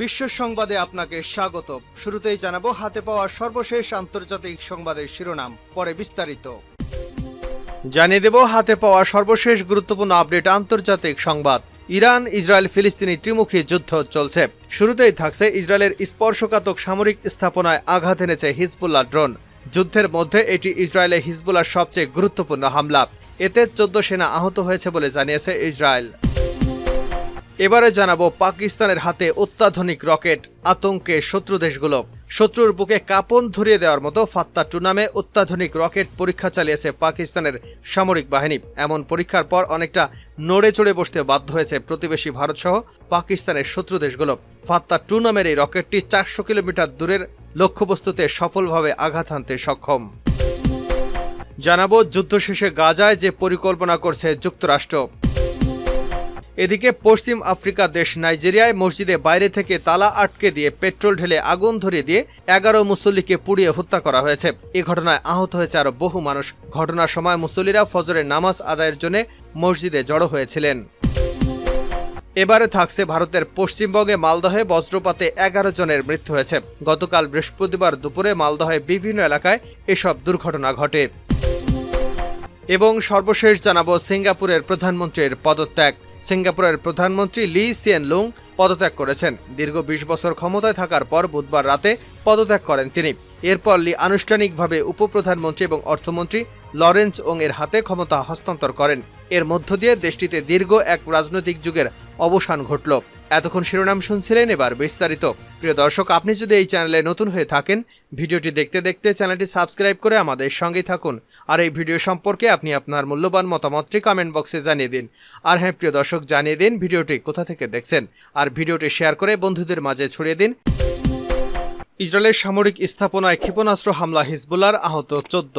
বিশ্ব সংবাদে আপনাকে স্বাগত। শুরুতেই জানাব, হাতে পাওয়া সর্বশেষ আন্তর্জাতিক সংবাদের শিরোনাম, পরে বিস্তারিত। জানিয়ে দেব, হাতে পাওয়া সর্বশেষ গুরুত্বপূর্ণ আপডেট আন্তর্জাতিক সংবাদ। ইরান, ইসরায়েল, ফিলিস্তিনি ত্রিমুখী যুদ্ধ চলছে। শুরুতেই থাকছে ইসরায়েলের স্পর্শকাতক সামরিক স্থাপনায় আঘাত এনেছে হিজবুল্লাহ ড্রোন। যুদ্ধের মধ্যে এটি ইসরায়েলে হিজবুল্লার সবচেয়ে গুরুত্বপূর্ণ হামলা। এতে চোদ্দ সেনা আহত হয়েছে বলে জানিয়েছে ইসরায়েল। এবারে জানাব পাকিস্তানের হাতে অত্যাধুনিক রকেট, আতঙ্কে শত্রু দেশগুলো। শত্রুর বুকে কাপন ধরিয়ে দেওয়ার মতো ফাত্তা টুনামে অত্যাধুনিক রকেট পরীক্ষা চালিয়েছে পাকিস্তানের সামরিক বাহিনী। এমন পরীক্ষার পর অনেকটা নড়ে চড়ে বসতে বাধ্য হয়েছে প্রতিবেশী ভারতসহ পাকিস্তানের শত্রু দেশগুলো। ফাত্তা টু নামের এই রকেটটি চারশো কিলোমিটার দূরের লক্ষ্যবস্তুতে সফলভাবে আঘাত হানতে সক্ষম। জানাব যুদ্ধ শেষে গাজায় যে পরিকল্পনা করছে যুক্তরাষ্ট্র। এদিকে পশ্চিম আফ্রিকা দেশ নাইজেরিয়ায় মসজিদে বাইরে থেকে তালা আটকে দিয়ে পেট্রোল ঢেলে আগুন ধরিয়ে দিয়ে এগারো মুসল্লিকে পুড়িয়ে হত্যা করা হয়েছে। এ ঘটনায় আহত হয়েছে আরও বহু মানুষ। ঘটনার সময় মুসল্লিরা ফজরের নামাজ আদায়ের জন্য মসজিদে জড়ো হয়েছিলেন। এবারে থাকছে ভারতের পশ্চিমবঙ্গে মালদহে বজ্রপাতে এগারো জনের মৃত্যু হয়েছে। গতকাল বৃহস্পতিবার দুপুরে মালদহে বিভিন্ন এলাকায় এসব দুর্ঘটনা ঘটে। এবং সর্বশেষ জানাব সিঙ্গাপুরের প্রধানমন্ত্রীর পদত্যাগ। সিঙ্গাপুরের প্রধানমন্ত্রী লি সিয়েন লুং পদত্যাগ করেছেন। দীর্ঘ বিশ বছর ক্ষমতায় থাকার পর বুধবার রাতে পদত্যাগ করেন তিনি। এরপর লি আনুষ্ঠানিকভাবে উপপ্রধানমন্ত্রী এবং অর্থমন্ত্রী লরেন্স ওং এর হাতে ক্ষমতা হস্তান্তর করেন। এর মধ্য দিয়ে দেশটিতে দীর্ঘ এক রাজনৈতিক যুগের অবসান ঘটল। এতক্ষণ শিরোনাম শুনছিলেন এবার বিস্তারিত। প্রিয় দর্শক, আপনি যদি এই চ্যানেলে নতুন হয়ে থাকেন, ভিডিওটি দেখতে দেখতে চ্যানেলটি সাবস্ক্রাইব করে আমাদের সঙ্গেই থাকুন। আর এই ভিডিও সম্পর্কে আপনি আপনার মূল্যবান মতামতটি কমেন্ট বক্সে জানিয়ে দিন। আর হ্যাঁ প্রিয় দর্শক, জানিয়ে দিন ভিডিওটি কোথা থেকে দেখছেন। আর ভিডিওটি শেয়ার করে বন্ধুদের মাঝে ছড়িয়ে দিন। ইসরায়েলের সামরিক স্থাপনায় ক্ষেপণাস্ত্র হামলা হিজবুল্লার আহত চোদ্দ।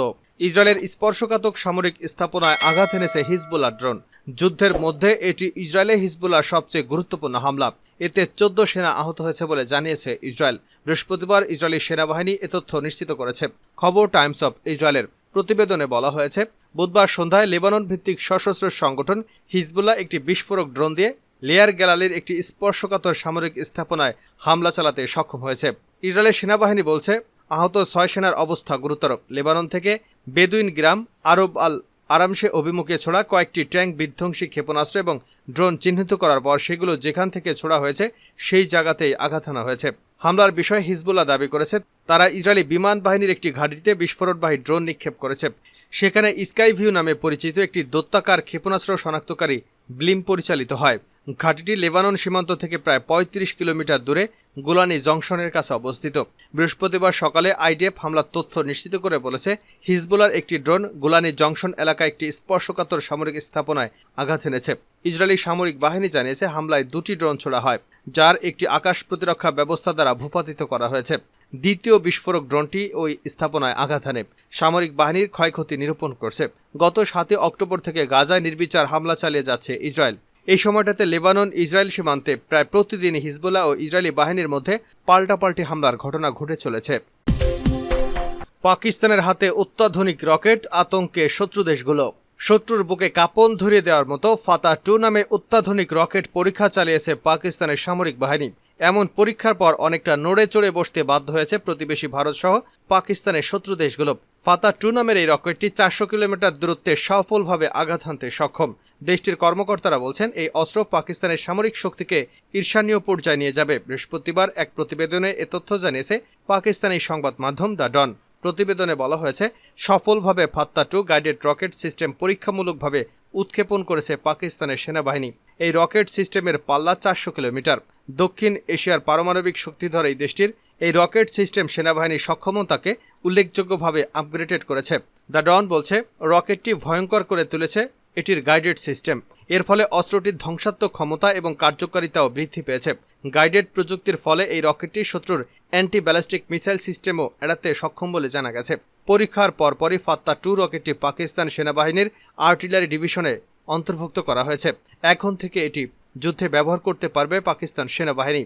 ইসরায়েলের স্পর্শকাতক সামরিক স্থাপনায় আঘাত এনেছে হিজবুল্লাহ ড্রোন। যুদ্ধের মধ্যে এটি ইসরায়েলে হিজবুল্লার সবচেয়ে গুরুত্বপূর্ণ হামলা। এতে চোদ্দ সেনা আহত হয়েছে বলে জানিয়েছে ইসরায়েল। বৃহস্পতিবার ইসরায়েলি সেনাবাহিনী এ তথ্য নিশ্চিত করেছে। খবর টাইমস অফ ইসরায়েলের প্রতিবেদনে বলা হয়েছে, বুধবার সন্ধ্যায় লেবানন ভিত্তিক সশস্ত্র সংগঠন হিজবুল্লাহ একটি বিস্ফোরক ড্রোন দিয়ে লেয়ার গ্যালালির একটি স্পর্শকাতর সামরিক স্থাপনায় হামলা চালাতে সক্ষম হয়েছে। ইসরায়েলের সেনাবাহিনী বলছে, আহত ছয় সেনার অবস্থা গুরুতর। লেবানন থেকে বেদুইন গ্রাম আরব আল আরামসে অভিমুখে ছোড়া কয়েকটি ট্যাঙ্ক বিধ্বংসী ক্ষেপণাস্ত্র এবং ড্রোন চিহ্নিত করার পর সেগুলো যেখান থেকে ছোড়া হয়েছে, সেই জায়গাতেই আঘাত হানা হয়েছে। হামলার বিষয়ে হিজবুল্লাহ দাবি করেছে, তারা ইসরায়েলি বিমান বাহিনীর একটি ঘাঁটিতে বিস্ফোরণবাহী ড্রোন নিক্ষেপ করেছে। সেখানে স্কাইভিউ নামে পরিচিত একটি দত্তাকার ক্ষেপণাস্ত্র শনাক্তকারী ব্লিম পরিচালিত হয়। ঘাঁটিটি লেবানন সীমান্ত থেকে প্রায় ৩৫ কিলোমিটার দূরে গোলানি জংশনের কাছে অবস্থিত। বৃহস্পতিবার সকালে আইডিএফ হামলার তথ্য নিশ্চিত করে বলেছে, হিজবুলার একটি ড্রোন গোলানি জংশন এলাকায় একটি স্পর্শকাতর সামরিক স্থাপনায় আঘাত এনেছে। ইসরায়েলি সামরিক বাহিনী জানিয়েছে, হামলায় দুটি ড্রোন ছোড়া হয়, যার একটি আকাশ প্রতিরক্ষা ব্যবস্থা দ্বারা ভূপাতিত করা হয়েছে। দ্বিতীয় বিস্ফোরক ড্রোনটি ওই স্থাপনায় আঘাত হানে। সামরিক বাহিনীর ক্ষয়ক্ষতি নিরূপণ করছে। গত সাতই অক্টোবর থেকে গাজায় নির্বিচার হামলা চালিয়ে যাচ্ছে ইসরায়েল। এই সময়টাতে লেবানন, ইসরায়েল সীমান্তে প্রায় প্রতিদিন হিজবুল্লাহ ও ইসরায়েলি বাহিনীর মধ্যে পাল্টাপাল্টি হামলার ঘটনা ঘটে চলেছে। পাকিস্তানের হাতে অত্যাধুনিক রকেট, আতঙ্কে শত্রু দেশগুলো। শত্রুর বুকে কাপন ধরিয়ে দেওয়ার মতো ফাতা টু নামে অত্যাধুনিক রকেট পরীক্ষা চালিয়েছে পাকিস্তানের সামরিক বাহিনী। এমন পরীক্ষার পর অনেকটা নড়ে চড়ে বসতে বাধ্য হয়েছে প্রতিবেশী ভারত সহ পাকিস্তানের শত্রু দেশগুলো। ফাতা টু নামের এই রকেটটি চারশো কিলোমিটার দূরত্বে সফলভাবে আঘাত হানতে সক্ষম। দেশটির কর্মকর্তারা বলছেন, এই অস্ত্র পাকিস্তানের সামরিক শক্তিকে ঈর্ষানীয় পর্যায়ে নিয়ে যাবে। বৃহস্পতিবার এক প্রতিবেদনে এ তথ্য জানিয়েছে পাকিস্তানি সংবাদ মাধ্যম দ্য ডন। প্রতিবেদনে বলা হয়েছে, সফলভাবে Fatah two guided rocket system পরীক্ষামূলকভাবে উৎক্ষেপণ করেছে পাকিস্তানের সেনাবাহিনী। এই রকেট সিস্টেমের পাল্লা চারশো কিলোমিটার। দক্ষিণ এশিয়ার পারমাণবিক শক্তিধর এই দেশটির। এই রকেট সিস্টেম সেনাবাহিনীর সক্ষমতাকে উল্লেখযোগ্যভাবে আপগ্রেডেড করেছে। দ্য ডন বলছে, রকেটটি ভয়ঙ্কর করে তুলেছে, এটির গাইডেড সিস্টেম এর ফলে অস্ত্রটির ধ্বংসাত্মক ক্ষমতা এবং কার্যকারিতাও বৃদ্ধি পেয়েছে। গাইডেড প্রযুক্তির ফলে এই রকেটটি শত্রুর অ্যান্টি ব্যালিস্টিক মিসাইল সিস্টেমও এড়াতে সক্ষম বলে জানা গেছে। পরীক্ষার পরপরই ফাত্তা টু রকেটটি পাকিস্তান সেনাবাহিনীর আর্টিলারি ডিভিশনে অন্তর্ভুক্ত করা হয়েছে। এখন থেকে এটি যুদ্ধে ব্যবহার করতে পারবে পাকিস্তান সেনাবাহিনী।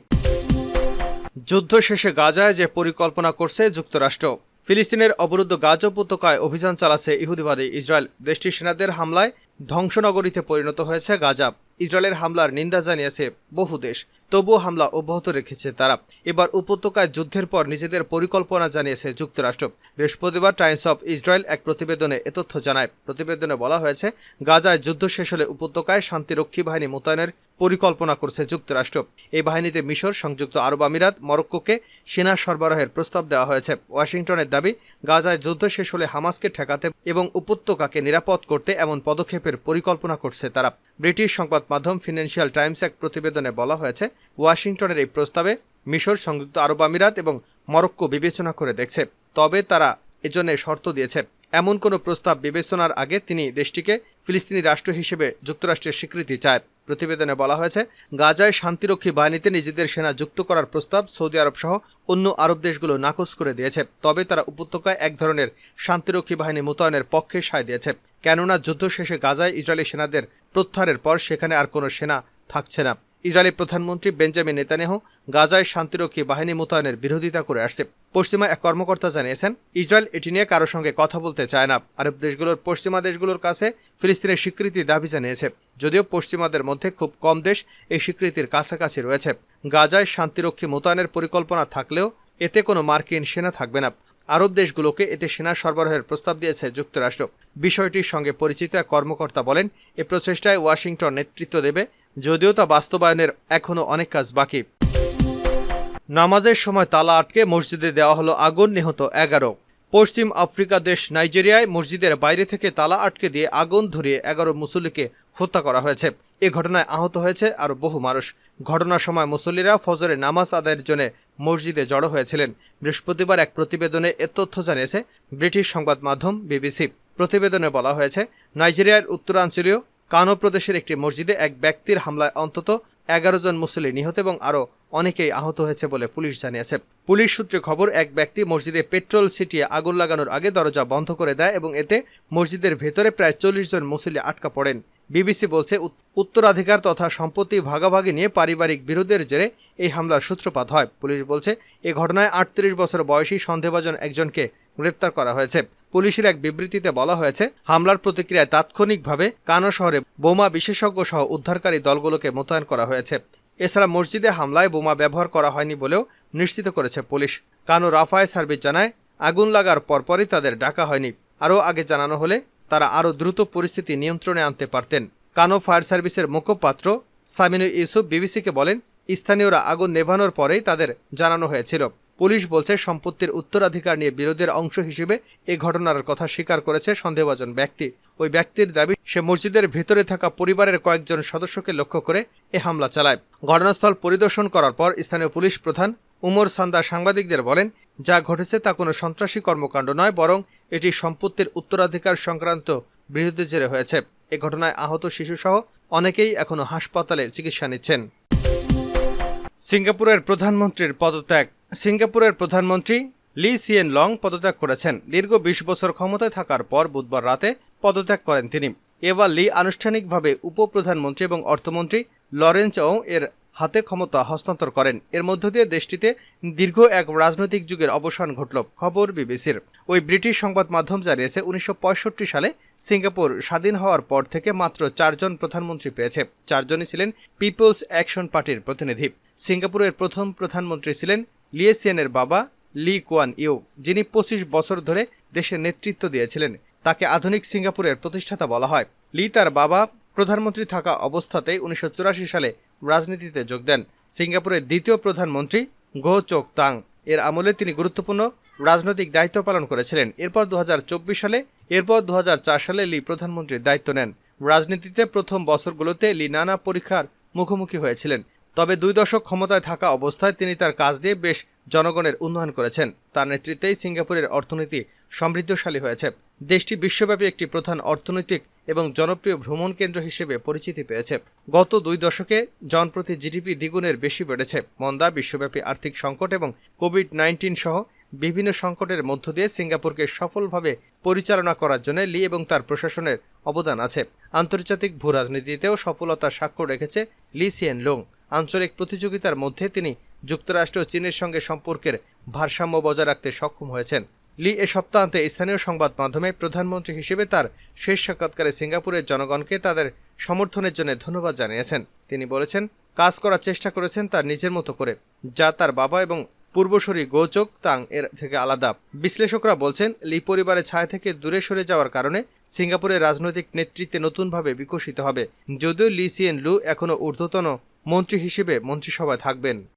যুদ্ধ শেষে গাজায় যে পরিকল্পনা করছে যুক্তরাষ্ট্র। ফিলিস্তিনের অবরুদ্ধ গাজ উপত্যকায় অভিযান চালাচ্ছে ইহুদিবাদী ইসরায়েল। দেশটির সেনাদের হামলায় ধ্বংসনগরীতে পরিণত হয়েছে গাজা ইসরায়েলের হামলার নিন্দা জানিয়েছে বহু দেশ। তবুও হামলা অব্যাহত রেখেছে তারা। এবার উপত্যকায় যুদ্ধের পর নিজেদের পরিকল্পনা জানিয়েছে যুক্তরাষ্ট্র। বৃহস্পতিবার টাইমস অফ ইসরায়েল এক প্রতিবেদনে এ তথ্য জানায়। প্রতিবেদনে বলা হয়েছে, গাজায় যুদ্ধ শেষ হলে উপত্যকায় শান্তিরক্ষী বাহিনী মোতায়েনের পরিকল্পনা করছে যুক্তরাষ্ট্র। এই বাহিনীতে মিশর, সংযুক্ত আরব আমিরাত, মরক্কোকে সেনা সরবরাহের প্রস্তাব দেওয়া হয়েছে। ওয়াশিংটনের দাবি, গাজায় যুদ্ধ শেষ হলে হামাসকে ঠেকাতে এবং উপত্যকাকে নিরাপদ করতে এমন পদক্ষেপের পরিকল্পনা করছে তারা। ব্রিটিশ সংবাদ মাধ্যম ফিনান্সিয়াল টাইমস এক প্রতিবেদনে বলা হয়েছে, ওয়াশিংটনের এই প্রস্তাবে মিশর, সংযুক্ত আরব আমিরাত এবং মরক্কো বিবেচনা করে দেখছে। তবে তারা এজন্য শর্ত দিয়েছে এমন কোনো প্রস্তাব বিবেচনার আগে তিনি দেশটিকে ফিলিস্তিনি রাষ্ট্র হিসেবে যুক্তরাষ্ট্রের স্বীকৃতি চায়। প্রতিবেদনে বলা হয়েছে, গাজায় শান্তিরক্ষী বাহিনীতে নিজেদের সেনা যুক্ত করার প্রস্তাব সৌদি আরব সহ অন্য আরব দেশগুলো নাকচ করে দিয়েছে। তবে তারা উপত্যকায় এক ধরনের শান্তিরক্ষী বাহিনী মোতায়েনের পক্ষে সায় দিয়েছে। কেননা যুদ্ধ শেষে গাজায় ইসরায়েলি সেনাদের প্রত্যাহারের পর সেখানে আর কোনো সেনা থাকছে না। ইসরায়েলি প্রধানমন্ত্রী বেঞ্জামিন নেতানেহ গাজায় শান্তিরক্ষী বাহিনী মোতায়েনের বিরোধিতা করে আসছে। পশ্চিমা এক কর্মকর্তা জানিয়েছেন, ইসরায়েল এটি নিয়ে কারোর সঙ্গে কথা বলতে চায় না। আরব দেশগুলোর পশ্চিমা দেশগুলোর কাছে ফিলিস্তিনের স্বীকৃতি দাবি জানিয়েছে। যদিও পশ্চিমাদের মধ্যে খুব কম দেশ এই স্বীকৃতির কাছাকাছি রয়েছে। গাজায় শান্তিরক্ষী মোতায়েনের পরিকল্পনা থাকলেও এতে কোনো মার্কিন সেনা থাকবে না। আরব দেশগুলোকে এতে সেনা সরবরাহের প্রস্তাব দিয়েছে যুক্তরাষ্ট্র। বিষয়টির সঙ্গে পরিচিত এক কর্মকর্তা বলেন, এ প্রচেষ্টায় ওয়াশিংটন নেতৃত্ব দেবে যদিও তা বাস্তবায়নের এখনও অনেক কাজ বাকি। নামাজের সময় তালা আটকে মসজিদে দেওয়া হলো আগুন, নিহত এগারো। পশ্চিম আফ্রিকা দেশ নাইজেরিয়ায় মসজিদের বাইরে থেকে তালা আটকে দিয়ে আগুন ধরিয়ে এগারো মুসল্লিকে হত্যা করা হয়েছে। এ ঘটনায় আহত হয়েছে আরও বহু মানুষ। ঘটনার সময় মুসল্লিরা ফজরে নামাজ আদায়ের জন্য মসজিদে জড়ো হয়েছিলেন। বৃহস্পতিবার এক প্রতিবেদনে এ তথ্য জানিয়েছে, ব্রিটিশ সংবাদ মাধ্যম বিবিসি। প্রতিবেদনে বলা হয়েছে, নাইজেরিয়ার উত্তরাঞ্চলীয় কানো প্রদেশের একটি মসজিদে এক ব্যক্তির হামলায় অন্তত এগারো জন মুসল্লি নিহত এবং আরও অনেকেই আহত হয়েছে বলে পুলিশ জানিয়েছে। পুলিশ সূত্রে খবর, এক ব্যক্তি মসজিদে পেট্রোল ছিটিয়ে আগুন লাগানোর আগে দরজা বন্ধ করে দেয় এবং এতে মসজিদের ভেতরে প্রায় চল্লিশ জন মুসল্লি আটকা পড়েন। বিবিসি বলছে উত্তরাধিকার তথা সম্পত্তি ভাগাভাগি নিয়ে পারিবারিক বিরোধের জেরে এই হামলার সূত্রপাত হয়। পুলিশ বলছে, এ ঘটনায় আটত্রিশ বছর বয়সী সন্দেহভাজন একজনকে গ্রেপ্তার করা হয়েছে। পুলিশের এক বিবৃতিতে বলা হয়েছে, হামলার প্রতিক্রিয়ায় তাৎক্ষণিকভাবে কানো শহরে বোমা বিশেষজ্ঞ সহ উদ্ধারকারী দলগুলোকে মোতায়েন করা হয়েছে। এছাড়া মসজিদে হামলায় বোমা ব্যবহার করা হয়নি বলেও নিশ্চিত করেছে পুলিশ। কানো রাফায় সার্ভিস জানায়, আগুন লাগার পরপরই তাদের ডাকা হয়নি। আরও আগে জানানো হলে তারা আরও দ্রুত পরিস্থিতি নিয়ন্ত্রণে আনতে পারতেন। কানো ফায়ার সার্ভিসের মুখপাত্র সামিনু ইউসুফ বিবিসিকে বলেন, স্থানীয়রা আগুন নেভানোর পরেই তাদের জানানো হয়েছিল। পুলিশ বলছে, সম্পত্তির উত্তরাধিকার নিয়ে বিরোধের অংশ হিসেবে এ ঘটনার কথা স্বীকার করেছে সন্দেহভাজন ব্যক্তি। ওই ব্যক্তির দাবি, সে মসজিদের ভেতরে থাকা পরিবারের কয়েকজন সদস্যকে লক্ষ্য করে এ হামলা চালায়। ঘটনাস্থল পরিদর্শন করার পর স্থানীয় পুলিশ প্রধান উমর সান্দা সাংবাদিকদের বলেন, যা ঘটেছে তা কোনো সন্ত্রাসী কর্মকাণ্ড নয়, বরং এটি সম্পত্তির উত্তরাধিকার সংক্রান্ত বিরুদ্ধে জেরে হয়েছে। এ ঘটনায় আহত শিশুসহ অনেকেই এখনও হাসপাতালে চিকিৎসা নিচ্ছেন। সিঙ্গাপুরের প্রধানমন্ত্রীর পদত্যাগ সিঙ্গাপুরের প্রধানমন্ত্রী লি সিয়েন লং পদত্যাগ করেছেন। দীর্ঘ বিশ বছর ক্ষমতায় থাকার পর বুধবার রাতে পদত্যাগ করেন তিনি। এবার লি আনুষ্ঠানিকভাবে উপপ্রধানমন্ত্রী এবং অর্থমন্ত্রী লরেন্স ও এর হাতে ক্ষমতা হস্তান্তর করেন। এর মধ্য দিয়ে দেশটিতে দীর্ঘ এক রাজনৈতিক যুগের অবসান ঘটল, খবর বিবিসির। ওই ব্রিটিশ সংবাদ মাধ্যম জানিয়েছে, উনিশশো পঁয়ষট্টি সালে সিঙ্গাপুর স্বাধীন হওয়ার পর থেকে মাত্র চারজন প্রধানমন্ত্রী পেয়েছে। চারজনই ছিলেন পিপলস অ্যাকশন পার্টির প্রতিনিধি। সিঙ্গাপুরের প্রথম প্রধানমন্ত্রী ছিলেন লিয়েসিয়ানের বাবা লি কোয়ান ইউ, যিনি পঁচিশ বছর ধরে দেশের নেতৃত্ব দিয়েছিলেন। তাকে আধুনিক সিঙ্গাপুরের প্রতিষ্ঠাতা বলা হয়। লি তার বাবা প্রধানমন্ত্রী থাকা অবস্থাতেই উনিশশো চুরাশি সালে রাজনীতিতে যোগ দেন। সিঙ্গাপুরের দ্বিতীয় প্রধানমন্ত্রী গো চোক তাং। এর আমলে তিনি গুরুত্বপূর্ণ রাজনৈতিক দায়িত্ব পালন করেছিলেন। এরপর দু হাজার চব্বিশ সালে, এরপর দু হাজার চার সালে লি প্রধানমন্ত্রীর দায়িত্ব নেন। রাজনীতিতে প্রথম বছরগুলোতে লি নানা পরীক্ষার মুখোমুখি হয়েছিলেন। তবে দুই দশক ক্ষমতায় থাকা অবস্থায় তিনি তার কাজ দিয়ে বেশ জনগণের উন্নয়ন করেছেন। তার নেতৃত্বেই সিঙ্গাপুরের অর্থনীতি সমৃদ্ধশালী হয়েছে। দেশটি বিশ্বব্যাপী একটি প্রধান অর্থনৈতিক এবং জনপ্রিয় ভ্রমণ কেন্দ্র হিসেবে পরিচিতি পেয়েছে। গত দুই দশকে জনপ্রতি জিডিপি দ্বিগুণের বেশি বেড়েছে। মন্দা, বিশ্বব্যাপী আর্থিক সংকট এবং কোভিড নাইন্টিন সহ বিভিন্ন সংকটের মধ্য দিয়ে সিঙ্গাপুরকে সফলভাবে পরিচালনা করার জন্য লি এবং তার প্রশাসনের অবদান আছে। আন্তর্জাতিক ভূ রাজনীতিতেও সফলতার স্বাক্ষর রেখেছে লি সিয়েন লোং আঞ্চলিক প্রতিযোগিতার মধ্যে তিনি যুক্তরাষ্ট্র ও চীনের সঙ্গে সম্পর্কের ভারসাম্য বজায় রাখতে সক্ষম হয়েছেন। লি এ সপ্তাহান্তে স্থানীয় সংবাদ মাধ্যমে প্রধানমন্ত্রী হিসেবে তার শেষ সাক্ষাৎকারে সিঙ্গাপুরের জনগণকে তাদের সমর্থনের জন্য ধন্যবাদ জানিয়েছেন। তিনি বলেছেন, কাজ করার চেষ্টা করেছেন তার নিজের মতো করে, যা তার বাবা এবং পূর্বসূরি গোচক তাং এর থেকে আলাদা। বিশ্লেষকরা বলছেন, লি পরিবারের ছায়া থেকে দূরে সরে যাওয়ার কারণে সিঙ্গাপুরের রাজনৈতিক নেতৃত্বে নতুনভাবে বিকশিত হবে। যদিও লি সিয়েন লু এখনও ঊর্ধ্বতন মন্ত্রী হিসেবে মন্ত্রিসভায় থাকবেন।